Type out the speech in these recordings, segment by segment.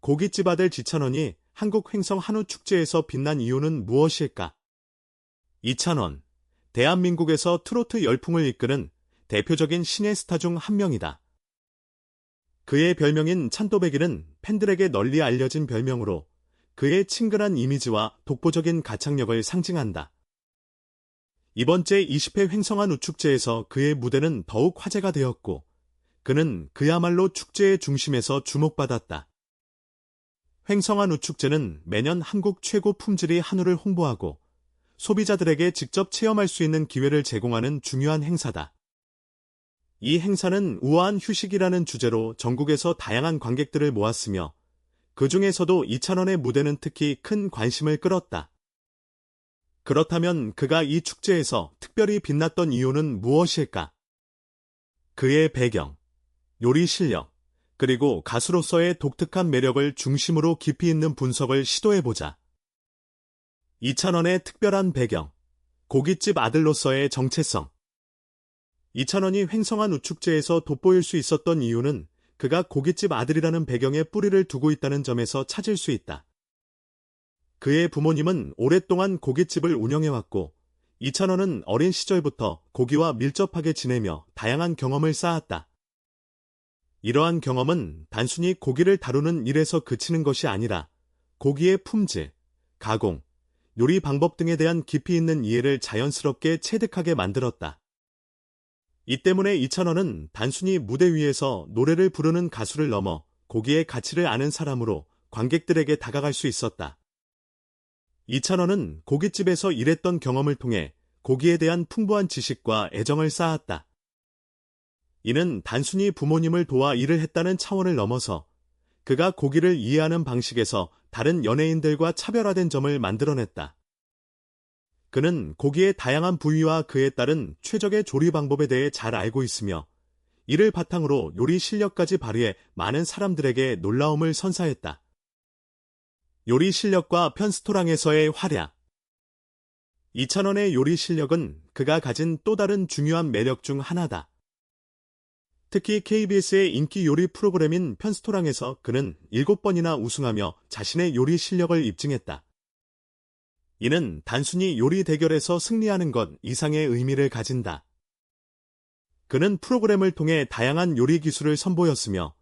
고깃집 아들 지찬원이 한국 횡성 한우 축제에서 빛난 이유는 무엇일까? 이찬원, 대한민국에서 트로트 열풍을 이끄는 대표적인 신의 스타 중 한 명이다. 그의 별명인 찬또배기는 팬들에게 널리 알려진 별명으로 그의 친근한 이미지와 독보적인 가창력을 상징한다. 이번 제20회 횡성한 우축제에서 그의 무대는 더욱 화제가 되었고 그는 그야말로 축제의 중심에서 주목받았다. 횡성한 우축제는 매년 한국 최고 품질의 한우를 홍보하고 소비자들에게 직접 체험할 수 있는 기회를 제공하는 중요한 행사다. 이 행사는 우아한 휴식이라는 주제로 전국에서 다양한 관객들을 모았으며 그 중에서도 이찬원의 무대는 특히 큰 관심을 끌었다. 그렇다면 그가 이 축제에서 특별히 빛났던 이유는 무엇일까? 그의 배경, 요리 실력, 그리고 가수로서의 독특한 매력을 중심으로 깊이 있는 분석을 시도해보자. 이찬원의 특별한 배경, 고깃집 아들로서의 정체성. 이찬원이 횡성한 우축제에서 돋보일 수 있었던 이유는 그가 고깃집 아들이라는 배경에 뿌리를 두고 있다는 점에서 찾을 수 있다. 그의 부모님은 오랫동안 고깃집을 운영해왔고 이찬원은 어린 시절부터 고기와 밀접하게 지내며 다양한 경험을 쌓았다. 이러한 경험은 단순히 고기를 다루는 일에서 그치는 것이 아니라 고기의 품질, 가공, 요리 방법 등에 대한 깊이 있는 이해를 자연스럽게 체득하게 만들었다. 이 때문에 이찬원은 단순히 무대 위에서 노래를 부르는 가수를 넘어 고기의 가치를 아는 사람으로 관객들에게 다가갈 수 있었다. 이찬원은 고깃집에서 일했던 경험을 통해 고기에 대한 풍부한 지식과 애정을 쌓았다. 이는 단순히 부모님을 도와 일을 했다는 차원을 넘어서 그가 고기를 이해하는 방식에서 다른 연예인들과 차별화된 점을 만들어냈다. 그는 고기의 다양한 부위와 그에 따른 최적의 조리 방법에 대해 잘 알고 있으며 이를 바탕으로 요리 실력까지 발휘해 많은 사람들에게 놀라움을 선사했다. 요리 실력과 편스토랑에서의 활약 이찬원의 요리 실력은 그가 가진 또 다른 중요한 매력 중 하나다. 특히 KBS의 인기 요리 프로그램인 편스토랑에서 그는 7번이나 우승하며 자신의 요리 실력을 입증했다. 이는 단순히 요리 대결에서 승리하는 것 이상의 의미를 가진다. 그는 프로그램을 통해 다양한 요리 기술을 선보였으며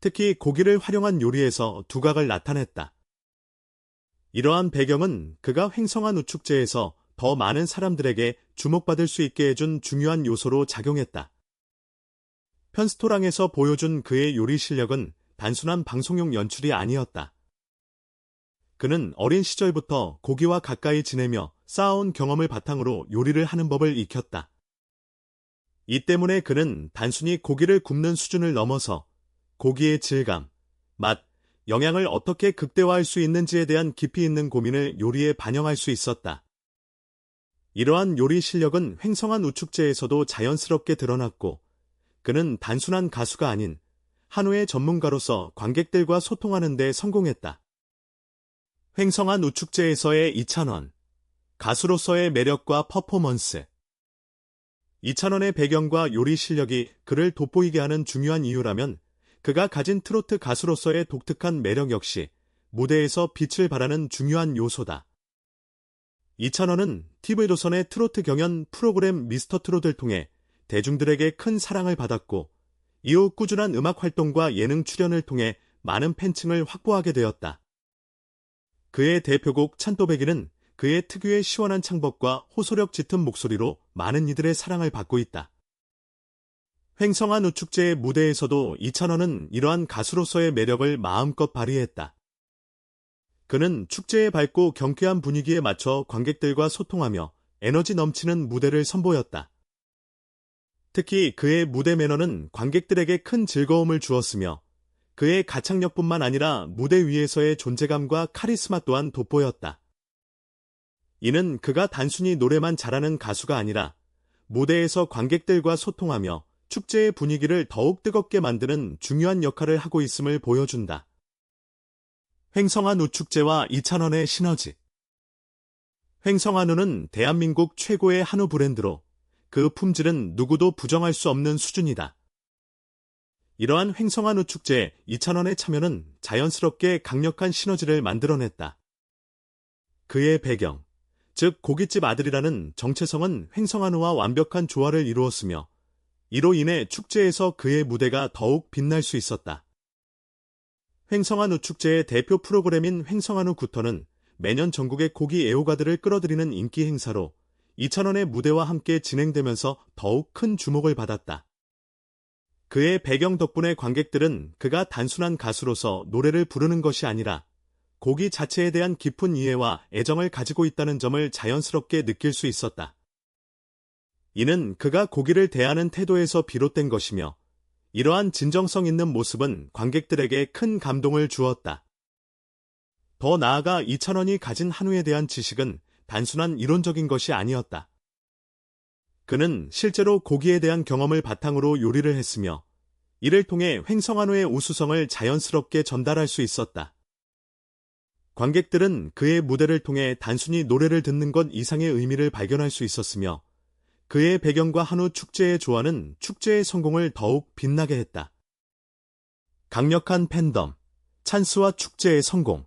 특히 고기를 활용한 요리에서 두각을 나타냈다. 이러한 배경은 그가 횡성한 우축제에서 더 많은 사람들에게 주목받을 수 있게 해준 중요한 요소로 작용했다. 편스토랑에서 보여준 그의 요리 실력은 단순한 방송용 연출이 아니었다. 그는 어린 시절부터 고기와 가까이 지내며 쌓아온 경험을 바탕으로 요리를 하는 법을 익혔다. 이 때문에 그는 단순히 고기를 굽는 수준을 넘어서 고기의 질감, 맛, 영양을 어떻게 극대화할 수 있는지에 대한 깊이 있는 고민을 요리에 반영할 수 있었다. 이러한 요리 실력은 횡성한 우축제에서도 자연스럽게 드러났고, 그는 단순한 가수가 아닌 한우의 전문가로서 관객들과 소통하는 데 성공했다. 횡성한 우축제에서의 이찬원, 가수로서의 매력과 퍼포먼스. 이찬원의 배경과 요리 실력이 그를 돋보이게 하는 중요한 이유라면 그가 가진 트로트 가수로서의 독특한 매력 역시 무대에서 빛을 발하는 중요한 요소다. 이찬원은 TV조선의 트로트 경연 프로그램 미스터 트롯을 통해 대중들에게 큰 사랑을 받았고 이후 꾸준한 음악 활동과 예능 출연을 통해 많은 팬층을 확보하게 되었다. 그의 대표곡 찬또배기는 그의 특유의 시원한 창법과 호소력 짙은 목소리로 많은 이들의 사랑을 받고 있다. 횡성한 우축제의 무대에서도 이찬원은 이러한 가수로서의 매력을 마음껏 발휘했다. 그는 축제의 밝고 경쾌한 분위기에 맞춰 관객들과 소통하며 에너지 넘치는 무대를 선보였다. 특히 그의 무대 매너는 관객들에게 큰 즐거움을 주었으며 그의 가창력뿐만 아니라 무대 위에서의 존재감과 카리스마 또한 돋보였다. 이는 그가 단순히 노래만 잘하는 가수가 아니라 무대에서 관객들과 소통하며 축제의 분위기를 더욱 뜨겁게 만드는 중요한 역할을 하고 있음을 보여준다. 횡성한 우축제와 이찬원의 시너지 횡성한우는 대한민국 최고의 한우 브랜드로 그 품질은 누구도 부정할 수 없는 수준이다. 이러한 횡성한 우 축제에 이찬원의 참여는 자연스럽게 강력한 시너지를 만들어냈다. 그의 배경, 즉 고깃집 아들이라는 정체성은 횡성한우와 완벽한 조화를 이루었으며 이로 인해 축제에서 그의 무대가 더욱 빛날 수 있었다. 횡성한우 축제의 대표 프로그램인 횡성한우 구터는 매년 전국의 고기 애호가들을 끌어들이는 인기 행사로 이찬원의 무대와 함께 진행되면서 더욱 큰 주목을 받았다. 그의 배경 덕분에 관객들은 그가 단순한 가수로서 노래를 부르는 것이 아니라 고기 자체에 대한 깊은 이해와 애정을 가지고 있다는 점을 자연스럽게 느낄 수 있었다. 이는 그가 고기를 대하는 태도에서 비롯된 것이며 이러한 진정성 있는 모습은 관객들에게 큰 감동을 주었다. 더 나아가 이찬원이 가진 한우에 대한 지식은 단순한 이론적인 것이 아니었다. 그는 실제로 고기에 대한 경험을 바탕으로 요리를 했으며 이를 통해 횡성한우의 우수성을 자연스럽게 전달할 수 있었다. 관객들은 그의 무대를 통해 단순히 노래를 듣는 것 이상의 의미를 발견할 수 있었으며 그의 배경과 한우 축제의 조화는 축제의 성공을 더욱 빛나게 했다. 강력한 팬덤, 찬스와 축제의 성공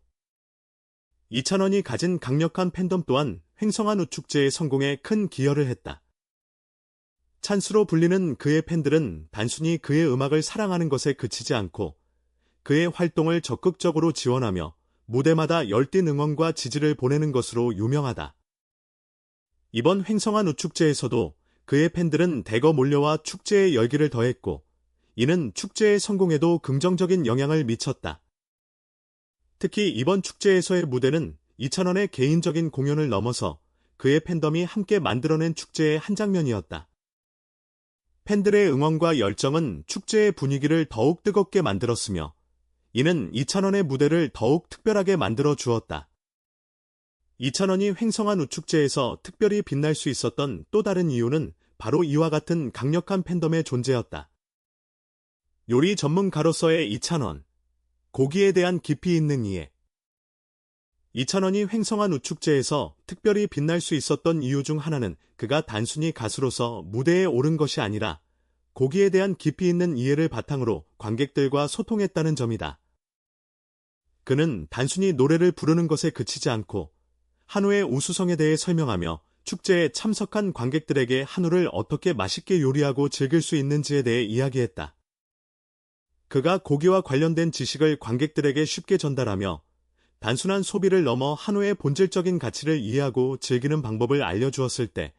이찬원이 가진 강력한 팬덤 또한 횡성한 우축제의 성공에 큰 기여를 했다. 찬스로 불리는 그의 팬들은 단순히 그의 음악을 사랑하는 것에 그치지 않고 그의 활동을 적극적으로 지원하며 무대마다 열띤 응원과 지지를 보내는 것으로 유명하다. 이번 횡성한 우축제에서도 그의 팬들은 대거 몰려와 축제의 열기를 더했고 이는 축제의 성공에도 긍정적인 영향을 미쳤다. 특히 이번 축제에서의 무대는 이찬원의 개인적인 공연을 넘어서 그의 팬덤이 함께 만들어낸 축제의 한 장면이었다. 팬들의 응원과 열정은 축제의 분위기를 더욱 뜨겁게 만들었으며 이는 이찬원의 무대를 더욱 특별하게 만들어 주었다. 이찬원이 횡성한 우축제에서 특별히 빛날 수 있었던 또 다른 이유는 바로 이와 같은 강력한 팬덤의 존재였다. 요리 전문가로서의 이찬원, 고기에 대한 깊이 있는 이해. 이찬원이 횡성한 우축제에서 특별히 빛날 수 있었던 이유 중 하나는 그가 단순히 가수로서 무대에 오른 것이 아니라 고기에 대한 깊이 있는 이해를 바탕으로 관객들과 소통했다는 점이다. 그는 단순히 노래를 부르는 것에 그치지 않고 한우의 우수성에 대해 설명하며 축제에 참석한 관객들에게 한우를 어떻게 맛있게 요리하고 즐길 수 있는지에 대해 이야기했다. 그가 고기와 관련된 지식을 관객들에게 쉽게 전달하며 단순한 소비를 넘어 한우의 본질적인 가치를 이해하고 즐기는 방법을 알려주었을 때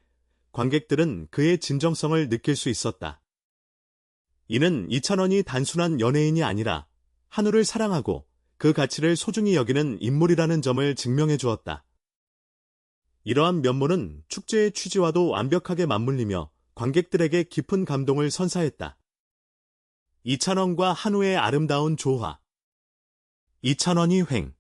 관객들은 그의 진정성을 느낄 수 있었다. 이는 이찬원이 단순한 연예인이 아니라 한우를 사랑하고 그 가치를 소중히 여기는 인물이라는 점을 증명해 주었다. 이러한 면모는 축제의 취지와도 완벽하게 맞물리며 관객들에게 깊은 감동을 선사했다. 이찬원과 한우의 아름다운 조화. 이찬원이 횡.